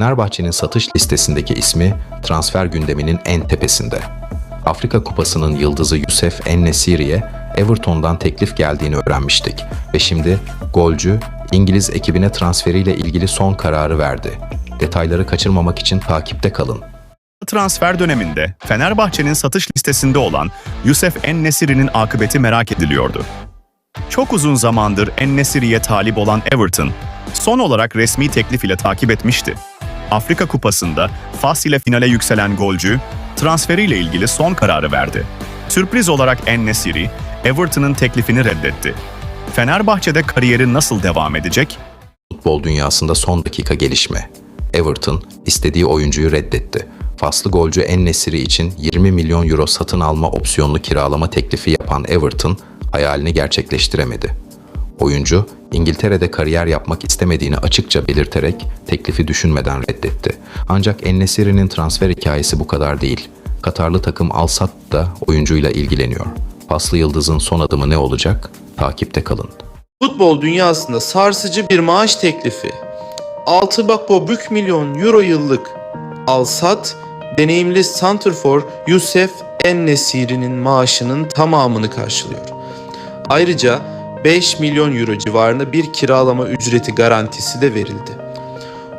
Fenerbahçe'nin satış listesindeki ismi transfer gündeminin en tepesinde. Afrika Kupası'nın yıldızı Yusuf En-Nesyri'ye Everton'dan teklif geldiğini öğrenmiştik ve şimdi golcü İngiliz ekibine transferiyle ilgili son kararı verdi. Detayları kaçırmamak için takipte kalın. transfer döneminde Fenerbahçe'nin satış listesinde olan Yusuf En-Nesyri'nin akıbeti merak ediliyordu. Çok uzun zamandır En-Nesyri'ye talip olan Everton, son olarak resmi teklif ile takip etmişti. Afrika Kupası'nda Fas ile finale yükselen golcü, transferiyle ilgili son kararı verdi. Sürpriz olarak En-Nesyri, Everton'ın teklifini reddetti. Fenerbahçe'de kariyeri nasıl devam edecek? Futbol dünyasında son dakika gelişme. Everton istediği oyuncuyu reddetti. Faslı golcü En-Nesyri için 20 milyon euro satın alma opsiyonlu kiralama teklifi yapan Everton hayalini gerçekleştiremedi. Oyuncu İngiltere'de kariyer yapmak istemediğini açıkça belirterek teklifi düşünmeden reddetti. Ancak En-Nesyri'nin transfer hikayesi bu kadar değil. Katarlı takım Al Sadd da oyuncuyla ilgileniyor. Faslı Yıldız'ın son adımı ne olacak? Takipte kalın. Futbol dünyasında sarsıcı bir maaş teklifi. 6 bakbo bük milyon euro yıllık Alsat, deneyimli santrfor Yusuf En-Nesiri'nin maaşının tamamını karşılıyor. Ayrıca 5 milyon euro civarında bir kiralama ücreti garantisi de verildi.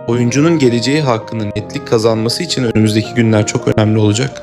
Oyuncunun geleceği hakkında netlik kazanması için önümüzdeki günler çok önemli olacak.